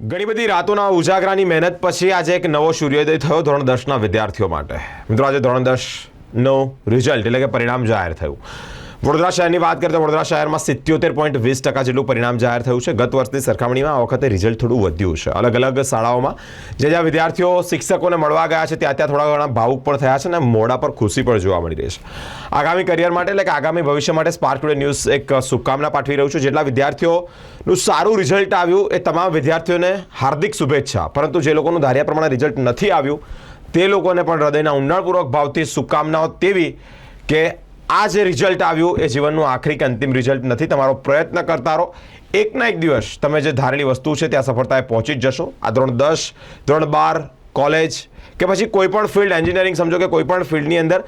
ઘણી બધી રાતોના ઉજાગરાની મહેનત પછી આજે એક નવો સૂર્યોદય થયો ધોરણ દસના વિદ્યાર્થીઓ માટે. મિત્રો, આજે ધોરણ દસનું રિઝલ્ટ એટલે કે પરિણામ જાહેર થયું. વડોદરા શહેરની વાત કરીએ તો વડોદરા શહેરમાં સિત્યોતેર પોઈન્ટ વીસ ટકા જેટલું પરિણામ જાહેર થયું છે. ગત વર્ષની સરખામણીમાં આ વખતે રિઝલ્ટ થોડું વધ્યું છે. અલગ અલગ શાળાઓમાં જે જ્યાં વિદ્યાર્થીઓ, શિક્ષકોને મળવા ગયા છે, ત્યાં ત્યાં થોડા ઘણા ભાવુક પણ થયા છે અને મોડા પર ખુશી પણ જોવા મળી રહી છે. આગામી કરિયર માટે એટલે કે આગામી ભવિષ્ય માટે સ્પાર્ક ટુડે ન્યૂઝ એક શુભકામના પાઠવી રહ્યું છું, જેટલા વિદ્યાર્થીઓનું સારું રિઝલ્ટ આવ્યું એ તમામ વિદ્યાર્થીઓને હાર્દિક શુભેચ્છા. પરંતુ જે લોકોનું ધાર્યા પ્રમાણે રિઝલ્ટ નથી આવ્યું, તે લોકોને પણ હૃદયના ઊંડાણપૂર્વક ભાવથી શુભકામનાઓ તેવી કે આ જે રિઝલ્ટ આવ્યું એ જીવનનું આખરી કે અંતિમ રિઝલ્ટ નથી, તમારો પ્રયત્ન કરતા રહો. એકના એક દિવસ તમે જે ધારેલી વસ્તુ છે ત્યાં સફળતાએ પહોંચી જ જશો. આ ધોરણ દસ, ધોરણ બાર, કોલેજ કે પછી કોઈપણ ફિલ્ડ, એન્જિનિયરિંગ સમજો કે કોઈ પણ ફિલ્ડની અંદર,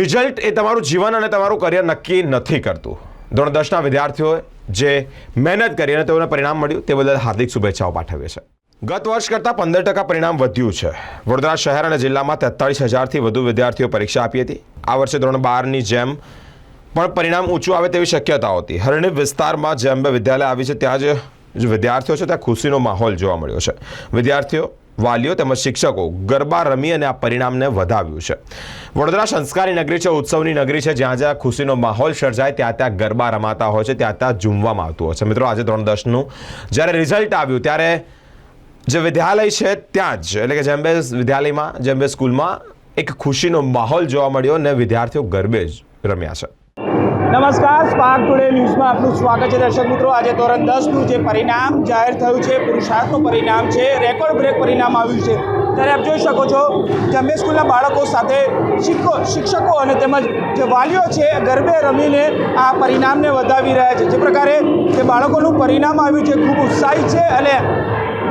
રિઝલ્ટ એ તમારું જીવન અને તમારું કરિયર નક્કી નથી કરતું. ધોરણ દસના વિદ્યાર્થીઓએ જે મહેનત કરી અને તેઓને પરિણામ મળ્યું, તે બદલ હાર્દિક શુભેચ્છાઓ પાઠવીએ છે ગત વર્ષ કરતાં પંદર ટકા પરિણામ વધ્યું છે. વડોદરા શહેર અને જિલ્લામાં તેતાળીસ હજારથી વધુ વિદ્યાર્થીઓ પરીક્ષા આપી હતી. આ વર્ષે ધોરણ બારની જેમ પણ પરિણામ ઊંચું આવે તેવી શક્યતા હતી. હરણી વિસ્તારમાં જેમ બે વિદ્યાલય આવી છે, ત્યાં જ વિદ્યાર્થીઓ છે, ત્યાં ખુશીનો માહોલ જોવા મળ્યો છે. વિદ્યાર્થીઓ, વાલીઓ તેમજ શિક્ષકો ગરબા રમી અને આ પરિણામને વધાવ્યું છે. વડોદરા સંસ્કારી નગરી છે, ઉત્સવની નગરી છે, જ્યાં જ્યાં ખુશીનો માહોલ સર્જાય, ત્યાં ત્યાં ગરબા રમાતા હોય છે, ત્યાં ત્યાં ઝૂમવામાં આવતું હોય છે. મિત્રો, આજે ધોરણ દસનું જ્યારે રિઝલ્ટ આવ્યું, ત્યારે જે વિદ્યાલય છે ત્યાં જ, એટલે કે જેમ્બે વિદ્યાલયમાં જેમ્બે સ્કૂલમાં એક ખુશીનો માહોલ જોવા મળ્યો અને વિદ્યાર્થીઓ ગરબે જ રમ્યા છે. નમસ્કાર, સ્પાર્ક ટુડે ન્યૂઝમાં આપનું સ્વાગત છે. દર્શક મિત્રો, આજે ધોરણ દસનું જે પરિણામ જાહેર થયું છે, પુરુષાર્થનું પરિણામ છે, રેકોર્ડ બ્રેક પરિણામ આવ્યું છે. ત્યારે આપ જોઈ શકો છો જમ્બે સ્કૂલના બાળકો સાથે શિક્ષકો શિક્ષકો અને તેમજ જે વાલીઓ છે, ગરબે રમીને આ પરિણામને વધાવી રહ્યા છે. જે પ્રકારે જે બાળકોનું પરિણામ આવ્યું છે, ખૂબ ઉત્સાહી છે અને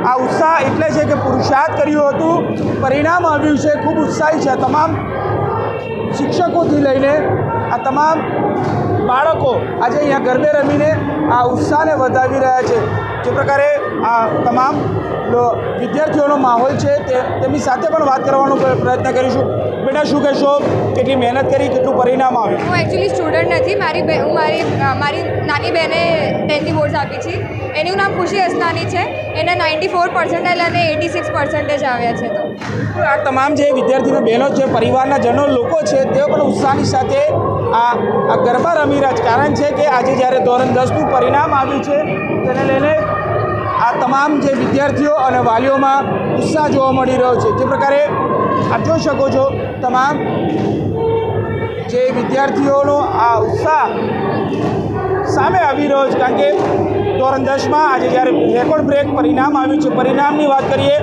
આ ઉત્સાહ એટલે છે કે પુરુષાર્થ કર્યું હતું. પરિણામ આવ્યું છે, ખૂબ ઉત્સાહી છે તમામ શિક્ષકોથી લઈને આ તમામ બાળકો આજે અહીંયા ગરબે રમીને આ ઉત્સાહને વધાવી રહ્યા છે. જે પ્રકારે આ તમામ વિદ્યાર્થીઓનો માહોલ છે તે તેમની સાથે પણ વાત કરવાનો પ્ર- પ્રયત્ન કરીશું. બેટા, શું કહેશો? કેટલી મહેનત કરી, કેટલું પરિણામ આવ્યું? હું એકચ્યુઅલી સ્ટુડન્ટ નથી. મારી હું મારી મારી નાની બહેને ટેન્થની બોર્ડ્સ આપી છે. એનું નામ ખુશી અસનાની છે. એને નાઇન્ટી ફોર પર્સન્ટેજ અને એટી સિક્સ પર્સન્ટેજ આવ્યા છે તો. આ તમામ જે વિદ્યાર્થીનો બહેનો છે, પરિવારના જનો, લોકો છે, તેઓ પણ ઉત્સાહની સાથે આ આ ગરબા રમી રહ્યા છે. કારણ છે કે આજે જ્યારે ધોરણ દસનું પરિણામ આવ્યું છે, તેને લઈને આ તમામ જે વિદ્યાર્થીઓ અને વાલીઓમાં ઉત્સાહ જોવા મળી રહ્યો છે. જે પ્રકારે આપ જોઈ શકો છો, તમામ જે વિદ્યાર્થીઓનો આ ઉત્સાહ સામે આવી રહ્યો છે. કારણ કે ધોરણ દસમાં આજે જ્યારે રેકોર્ડ બ્રેક પરિણામ આવ્યું છે પરિણામની વાત કરીએ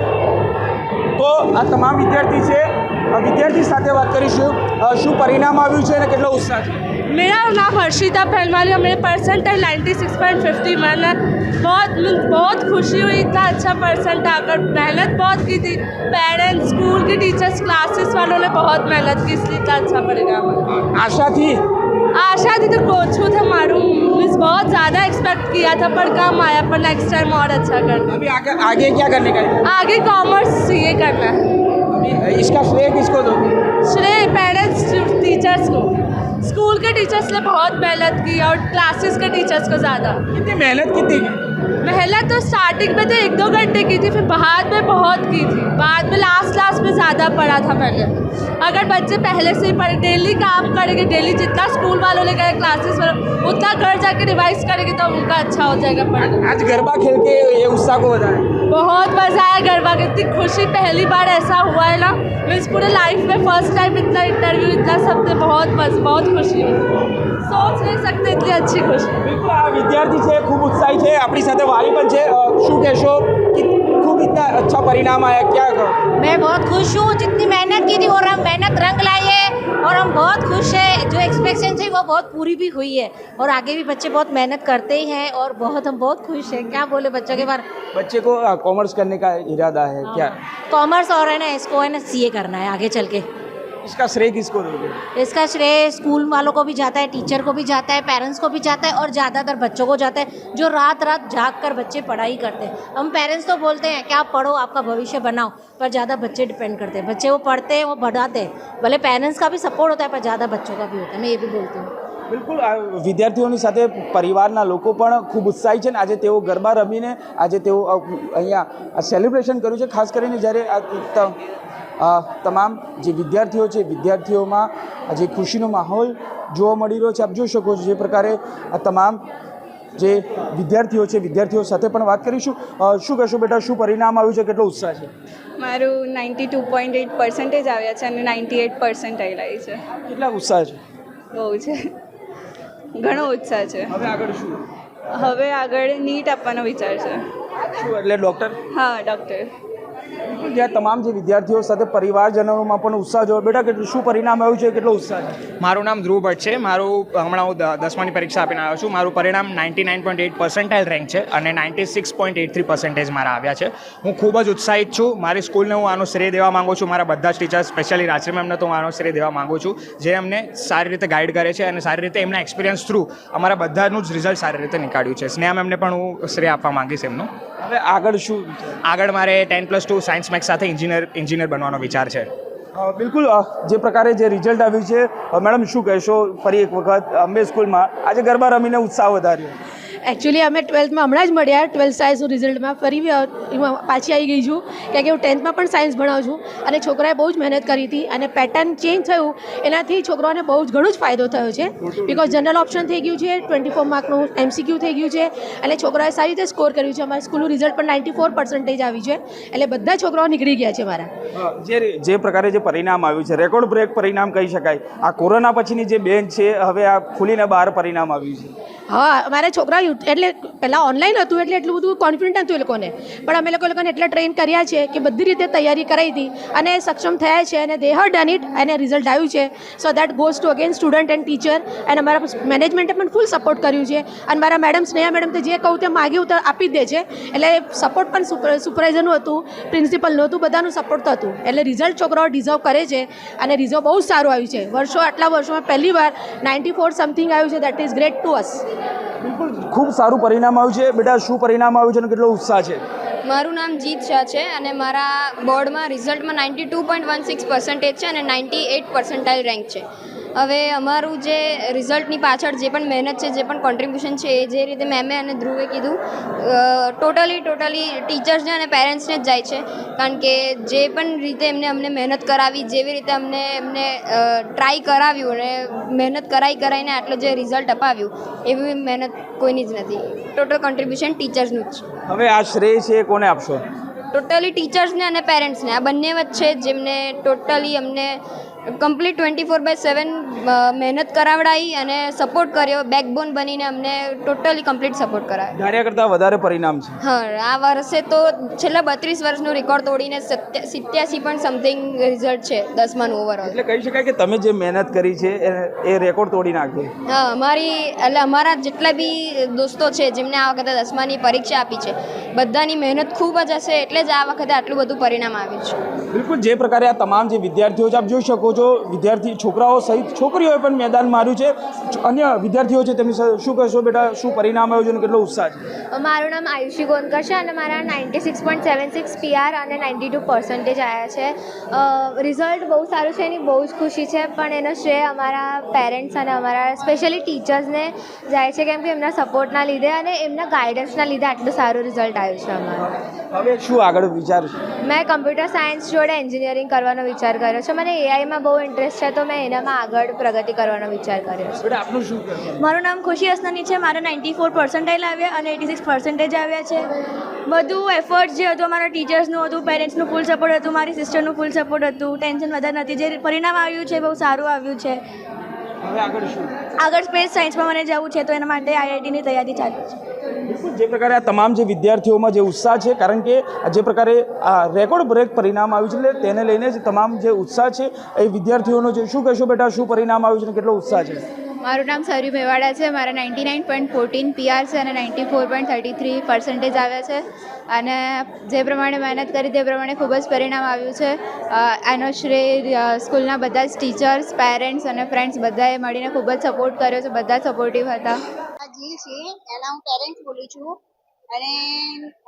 તો આ તમામ વિદ્યાર્થી છે અ, વિદ્યાર્થી સાથે વાત કરીશું અ, શું પરિણામ આવ્યું છે અને કેટલો ઉત્સાહ છે मेरा नाम हर्षिता पहलवाल है मेरे percentage ninety six point fifty one है बहुत बहुत खुशी हुई इतना अच्छा परसेंट आकर मेहनत बहुत की थी पेरेंट्स स्कूल के टीचर्स क्लासेस वालों ने बहुत मेहनत की इसलिए इतना अच्छा परिणाम है આશાથી आशा थी तो ओछू था मारूँ। मीन्स बहुत ज़्यादा एक्सपेक्ट किया था पर कम आया पर नेक्स्ट टाइम और अच्छा करना। अभी आगे आगे क्या करने का है? आगे कॉमर्स सीए करना। है अभी इसका श्रेय किसको दोगे? श्रेय पेरेंट्स टीचर्स को। स्कूल के टीचर्स ने बहुत मेहनत की और क्लासेस के टीचर्स को ज़्यादा। कितनी मेहनत कितनी की मेहनत तो स्टार्टिंग में तो एक दो घंटे की थी, फिर बाद में बहुत की थी। बाद में लास्ट लास्ट में ज़्यादा पढ़ा था मैंने। अगर बच्चे पहले से ही पढ़े डेली काम करेंगे डेली जितना स्कूल वालों ने करें क्लासेस वालों, उतना घर जाके रिवाइज करेंगे तो उनका अच्छा हो जाएगा पढ़ना। आज गरबा खेल के ये गुस्सा को बताएँ। बहुत मज़ा आया गरबा की इतनी खुशी पहली बार ऐसा हुआ है ना मीन्स पूरे लाइफ में फर्स्ट टाइम इतना इंटरव्यू इतना सब थे बहुत मज़ बहुत खुशी हुई सोच नहीं सकते इतनी अच्छी खुशी બિલકુલ આ વિદ્યાર્થી છે ખૂબ ઉત્સાહી છે આપણી સાથે વાલી પણ છે અ, શું કહેશો इतना अच्छा परिणाम आया क्या कहो? मैं बहुत खुश हूँ जितनी मेहनत की थी और हम मेहनत रंग लाई है और हम बहुत खुश है। जो एक्सपेक्टेशन थी वो बहुत पूरी भी हुई है। और आगे भी बच्चे बहुत मेहनत करते ही हैं और बहुत हम बहुत खुश हैं। क्या बोले बच्चों के बारे बच्चे को कॉमर्स करने का इरादा है क्या? हाँ। कॉमर्स और है ना इसको है ना सी करना है आगे चल के। इसका श्रेय किसको दोगे? इसका श्रेय स्कूल वालों को भी जाता है, टीचर को भी जाता है, पेरेंट्स को भी जाता है और ज़्यादातर बच्चों को जाता है, जो रात रात जाग कर बच्चे पढ़ाई करते हैं। हम पेरेंट्स तो बोलते हैं कि आप पढ़ो, आपका भविष्य बनाओ। पर ज़्यादा बच्चे डिपेंड करते हैं। बच्चे वो पढ़ते हैं, वो बढ़ाते हैं। भले पेरेंट्स का भी सपोर्ट होता है, पर ज़्यादा बच्चों का भी होता है। मैं ये भी बोलती हूँ। બિલકુલ આ વિદ્યાર્થીઓની સાથે પરિવારના લોકો પણ ખૂબ ઉત્સાહી છે અને આજે તેઓ ગરબા રમીને આજે તેઓ અહીંયા સેલિબ્રેશન કર્યું છે. ખાસ કરીને જ્યારે આ તમામ જે વિદ્યાર્થીઓ છે વિદ્યાર્થીઓમાં જે ખુશીનો માહોલ જોવા મળી રહ્યો છે આપ જોઈ શકો છો જે પ્રકારે આ તમામ જે વિદ્યાર્થીઓ છે વિદ્યાર્થીઓ સાથે પણ વાત કરીશું. શું કહેશો બેટા શું પરિણામ આવ્યું છે? કેટલો ઉત્સાહ છે? મારું ninety two point eight percentage આવ્યા છે અને નાઇન્ટી એટ પર્સન્ટ આવી છે. કેટલા ઉત્સાહ છે? બહુ છે. ઘણો ઉત્સાહ છે. હવે આગળ શું? હવે આગળ નીટ આપવાનો વિચાર છે. શું એટલે ડૉક્ટર હા ડૉક્ટર ત્યાં તમામ જે વિદ્યાર્થીઓ સાથે પરિવારજનોમાં પણ ઉત્સાહ જોયો બેટા કેટલું શું પરિણામ આવ્યું છે? કેટલો ઉત્સાહ છે? મારું નામ ધ્રુવ ભટ્ટ છે. મારું હમણાં હું દસમાની પરીક્ષા આપીને આવ્યો છું. મારું પરિણામ ninety nine point eight percentile rank છે અને ninety six point eight three percentage મારા આવ્યા છે. હું ખૂબ જ ઉત્સાહિત છું. મારી સ્કૂલને હું આનો શ્રેય દેવા માંગુ છું. મારા બધા જ ટીચર્સ સ્પેશિયલી રાત્રે મેમને તો હું આનો શ્રેય દેવા માંગુ છું. જે અમને સારી રીતે ગાઈડ કરે છે અને સારી રીતે એમના એક્સપિરિયન્સ થ્રુ અમારા બધાનું જ રિઝલ્ટ સારી રીતે નીકાળ્યું છે. સ્નેહા મેમને પણ હું શ્રેય આપવા માંગીશ એમનું. હવે આગળ શું? આગળ મારે ten plus two science maths સાથે એન્જિનિયર એન્જિનિયર બનવાનો વિચાર છે? બિલકુલ જે પ્રકારે જે રિઝલ્ટ આવ્યું છે મેડમ શું કહેશો? ફરી એક વખત અંબે સ્કૂલમાં આજે ગરબા રમીને ઉત્સાહ વધાર્યો. એકચ્યુઅલી અમે ટ્વેલ્થમાં હમણાં જ મળ્યા. ટ્વેલ્થ સાયન્સનું રિઝલ્ટમાં ફરી પાછી આવી ગઈ છું. કારણ કે હું ટેન્થમાં પણ સાયન્સ ભણાવું છું. અને છોકરાએ બહુ જ મહેનત કરી હતી અને પેટર્ન ચેન્જ થયું. એનાથી છોકરાઓને બહુ જ ઘણો જ ફાયદો થયો છે. બિકોઝ જનરલ ઓપ્શન થઈ ગયું છે ટ્વેન્ટી ફોર માર્કનું એમસીક્યુ થઈ ગયું છે. અને છોકરાએ સારી રીતે સ્કોર કર્યું છે. અમારા સ્કૂલનું રિઝલ્ટ પણ નાઇન્ટી ફોર પર્સન્ટેજ આવ્યું છે. એટલે બધા છોકરાઓ નીકળી ગયા છે મારા. જે પ્રકારે જે પરિણામ આવ્યું છે રેકોર્ડ બ્રેક પરિણામ કહી શકાય. આ કોરોના પછીની જે બેન્ચ છે, હવે આ ખુલીને બહાર પરિણામ આવ્યું છે. હા, અમારા છોકરા એટલે પહેલાં ઓનલાઈન હતું એટલે એટલું બધું કોન્ફિડન્ટ હતું એ લોકોને. પણ અમે લોકો લોકોને એટલા ટ્રેન કર્યા છે કે બધી રીતે તૈયારી કરાવી હતી અને સક્ષમ થયા છે અને દે હર ડન ઇટ અને રિઝલ્ટ આવ્યું છે. So that goes to again student and teacher અને અમારા મેનેજમેન્ટે પણ ફૂલ સપોર્ટ કર્યું છે. અને મારા મેડમ સ્નેહા મેડમ તો જે કહું તે માગ્યું તો આપી દે છે. એટલે સપોર્ટ પણ સુપર સુપરવાઇઝરનું હતું પ્રિન્સિપલનું હતું, બધાનું સપોર્ટ હતું એટલે રિઝલ્ટ છોકરાઓ ડિઝર્વ કરે છે અને રિઝર્વ બહુ સારું આવ્યું છે. વર્ષો, આટલા વર્ષોમાં પહેલી વાર નાઇન્ટી ફોર સમથિંગ આવ્યું છે. That is great to us બિલકુલ ખૂબ સારું પરિણામ આવ્યું છે. બેટા, શું પરિણામ આવ્યું છે અને કેટલો ઉત્સાહ છે? મારું નામ જીત શાહ છે અને મારા બોર્ડમાં રિઝલ્ટમાં ninety two point one six percentage છે અને નાઇન્ટી એટ પર્સન્ટાઇલ રેન્ક છે. હવે અમારું જે રિઝલ્ટની પાછળ જે પણ મહેનત છે જે પણ કોન્ટ્રીબ્યુશન છે એ જે રીતે મેમે અને ધ્રુવે કીધું ટોટલી ટોટલી ટીચર્સને અને પેરેન્ટ્સને જ જાય છે. કારણ કે જે પણ રીતે એમને અમને મહેનત કરાવી જેવી રીતે અમને એમને ટ્રાય કરાવ્યું અને મહેનત કરાઈ કરાઈને આટલું જે રિઝલ્ટ અપાવ્યું એવી મહેનત કોઈની જ નથી. ટોટલ કોન્ટ્રીબ્યુશન ટીચર્સનું જ છે. હવે આ શ્રેય છે કોને આપશો? ટોટલી ટીચર્સને અને પેરેન્ટ્સને આ બંને વચ્ચે જેમને ટોટલી અમને complete twenty four by seven મહેનત કરાવડાવી અને સપોર્ટ કર્યો. બેકબોન બનીને અમને ટોટલી કમ્પ્લીટ સપોર્ટ કરાવ્યો ધાર્યા કરતાં વધારે પરિણામ છે. હા આ વર્ષે તો છેલ્લા બત્રીસ વર્ષનું રેકોર્ડ તોડીને સિત્યાસી પણ સમથિંગ રિઝલ્ટ છે દસમાનું ઓવરઓલ એટલે કહી શકાય કે તમે જે મહેનત કરી છે એ- એ રેકોર્ડ તોડી નાખ્યો હા અમારી એટલે અમારા જેટલા બી દોસ્તો છે જેમને આ વખતે દસમાની પરીક્ષા આપી છે બધાની મહેનત ખૂબ જ હશે એટલે જ આ વખતે આટલું બધું પરિણામ આવ્યું છે. બિલકુલ જે પ્રકારે આ તમામ જે વિદ્યાર્થીઓ છે આપ જોઈ શકો છો વિદ્યાર્થી છોકરાઓ સહિત છોકરીઓએ પણ મેદાન માર્યું છે અન્ય વિદ્યાર્થીઓ છે તેમની સાથે શું કહેશો બેટા? શું પરિણામ આવ્યું છે અને કેટલો ઉત્સાહ છે? મારું નામ આયુષી ગોનકર છે અને મારા ninety six point seven six PR અને નાઇન્ટી ટુ પર્સન્ટેજ આવ્યા છે. રિઝલ્ટ બહુ સારું છે એની બહુ જ ખુશી છે પણ એનો શ્રેય અમારા પેરેન્ટ્સ અને અમારા સ્પેશિયલી ટીચર્સને જાય છે કેમ કે એમના સપોર્ટના લીધે અને એમના ગાઈડન્સના લીધે આટલું સારું રિઝલ્ટ આવ્યું છે અમારું. હવે શું આગળ વિચાર મેં કમ્પ્યુટર સાયન્સ જોડે એન્જિનિયરિંગ કરવાનો વિચાર કર્યો છે. મને એઆઈમાં બહુ ઇન્ટરેસ્ટ છે તો મેં એનામાં આગળ પ્રગતિ કરવાનો વિચાર કર્યો છે. આપનું શું મારું નામ ખુશી હસનાની છે મારા નાઇન્ટી ફોર પર્સન્ટાઇલ આવ્યા અને એટી સિક્સ પર્સન્ટેજ આવ્યા છે. બધું એફર્ટ જે હતું અમારા ટીચર્સનું હતું પેરેન્ટ્સનું ફૂલ સપોર્ટ હતું મારી સિસ્ટરનું ફૂલ સપોર્ટ હતું. ટેન્શન વધારે નથી. જે પરિણામ આવ્યું છે બહુ સારું આવ્યું છે. આગળ આગળ સ્પેસ સાયન્સમાં મને જવું છે તો એના માટે આઈઆઈટીની તૈયારી ચાલુ છે. જે પ્રકારે આ તમામ જે વિદ્યાર્થીઓમાં જે ઉત્સાહ છે, કારણ કે જે પ્રકારે આ રેકોર્ડ બ્રેક પરિણામ આવ્યું છે, એટલે તેને લઈને જ તમામ જે ઉત્સાહ છે, એ વિદ્યાર્થીઓનો જે શું કહેશો બેટા, શું પરિણામ આવ્યું છે કેટલો ઉત્સાહ છે? મારું નામ સરયુ મેવાડા છે, મારા ninety nine point fourteen PR છે અને ninety four point thirty three percentage આવ્યા છે. અને જે પ્રમાણે મહેનત કરી, તે પ્રમાણે ખૂબ જ પરિણામ આવ્યું છે. એનો શ્રેય સ્કૂલના બધા જ ટીચર્સ, પેરેન્ટ્સ અને ફ્રેન્ડ્સ બધાએ મળીને ખૂબ જ સપોર્ટ કર્યો છે, બધા સપોર્ટિવ હતા. જીલ છે. એના હું પેરેન્ટ્સ બોલું છું. અને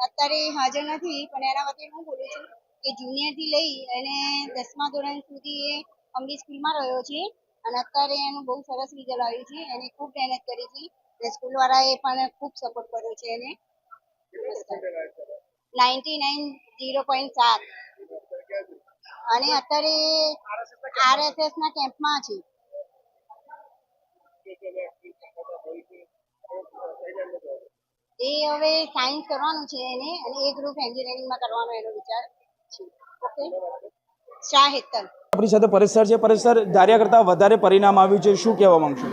અત્યારે હાજર નથી, પણ એના વતી હું બોલું છું કે જુનિયરથી લઈ અને દસમા ધોરણ સુધી એ અમરી સ્કૂલમાં રહ્યો છે. અને અત્યારે એનું બહુ સરસ રિઝલ્ટ આવ્યું છે. એને ખૂબ મહેનત કરી છે. અને સ્કૂલવાળાએ પણ ખૂબ સપોર્ટ કર્યો છે એને. નાઇન્ટી નાઇન ઝીરો પોઈન્ટ સાત. અને અત્યારે આરએસએસ ના કેમ્પમાં છે. એ હવે સાયન્સ કરવાનું છે એને અને એ ગ્રુપ એન્જિનિયરિંગમાં કરવાનો એનો વિચાર છે. ઓકે શાહ હેતલ. આપણી સાથે પરેશ સર છે. પરેશ સર ધાર્યા કરતાં વધારે પરિણામ આવ્યું છે. શું કહેવા માંગશો?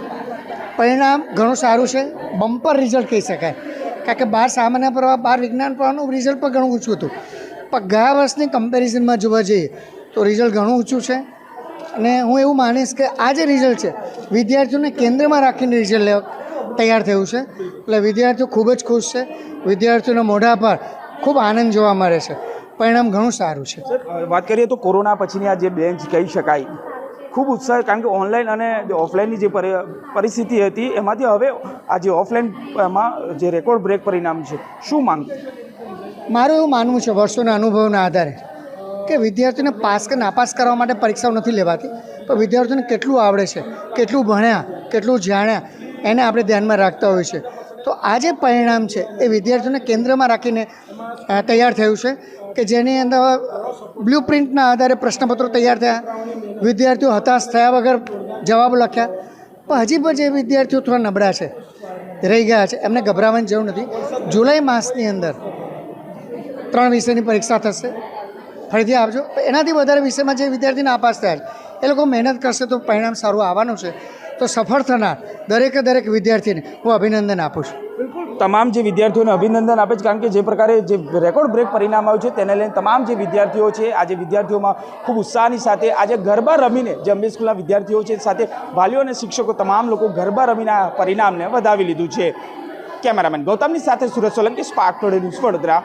પરિણામ ઘણું સારું છે. બમ્પર રિઝલ્ટ કહી શકાય. કારણ કે બાર સામાન્ય પ્રવાહ બાર વિજ્ઞાન પ્રવાહનું રિઝલ્ટ પણ ઘણું ઊંચું હતું. પણ ગયા વર્ષની કમ્પેરિઝનમાં જોવા જઈએ તો રિઝલ્ટ ઘણું ઊંચું છે. અને હું એવું માનીશ કે આ જે રિઝલ્ટ છે વિદ્યાર્થીઓને કેન્દ્રમાં રાખીને રિઝલ્ટ લેવા તૈયાર થયું છે. એટલે વિદ્યાર્થીઓ ખૂબ જ ખુશ છે. વિદ્યાર્થીઓના મોઢા પર ખૂબ આનંદ જોવા મળે છે. પરિણામ ઘણું સારું છે. વાત કરીએ તો કોરોના પછીની આ જે બેન્ચ કહી શકાય ખૂબ ઉત્સાહ કારણ કે ઓનલાઈન અને ઓફલાઈનની જે પરી- પરિસ્થિતિ હતી એમાંથી હવે આ જે ઓફલાઈનમાં જે રેકોર્ડ બ્રેક પરિણામ છે શું માંગ મારું એવું માનવું છે વર્ષોના અનુભવના આધારે કે વિદ્યાર્થીઓને પાસ કે નાપાસ કરવા માટે પરીક્ષાઓ નથી લેવાતી. પણ વિદ્યાર્થીઓને કેટલું આવડે છે કેટલું ભણ્યા કેટલું જાણ્યા એને આપણે ધ્યાનમાં રાખતા હોઈએ છીએ. તો આ જે પરિણામ છે, એ વિદ્યાર્થીઓને કેન્દ્રમાં રાખીને તૈયાર થયું છે કે જેની અંદર બ્લુ પ્રિન્ટના આધારે પ્રશ્નપત્રો તૈયાર થયા. વિદ્યાર્થીઓ હતાશ થયા વગર જવાબ લખ્યા. પણ હજી પણ જે વિદ્યાર્થીઓ થોડા નબળા છે, રહી ગયા છે, એમને ગભરાવાની જરૂર નથી. જુલાઈ માસની અંદર ત્રણ વિષયની પરીક્ષા થશે. ફરીથી આપજો. એનાથી વધારે વિષયમાં જે વિદ્યાર્થીને આપાસ થયા છે, એ લોકો મહેનત કરશે તો પરિણામ સારું આવવાનું છે. તો સફળ થનાર દરેકે દરેક વિદ્યાર્થીને હું અભિનંદન આપું છું. તમામ જે વિદ્યાર્થીઓને અભિનંદન આપે છે, કારણ કે જે પ્રકારે જે રેકોર્ડ બ્રેક પરિણામ આવ્યું છે, તેને લઈને તમામ જે વિદ્યાર્થીઓ છે, આજે વિદ્યાર્થીઓમાં ખૂબ ઉત્સાહની સાથે આજે ગરબા રમીને જે અંબે સ્કૂલના વિદ્યાર્થીઓ છે, સાથે વાલીઓ અને શિક્ષકો તમામ લોકો ગરબા રમીને આ પરિણામને વધાવી લીધું છે. કેમેરામેન ગૌતમની સાથે Surat Solanki, spark today news Vadodara.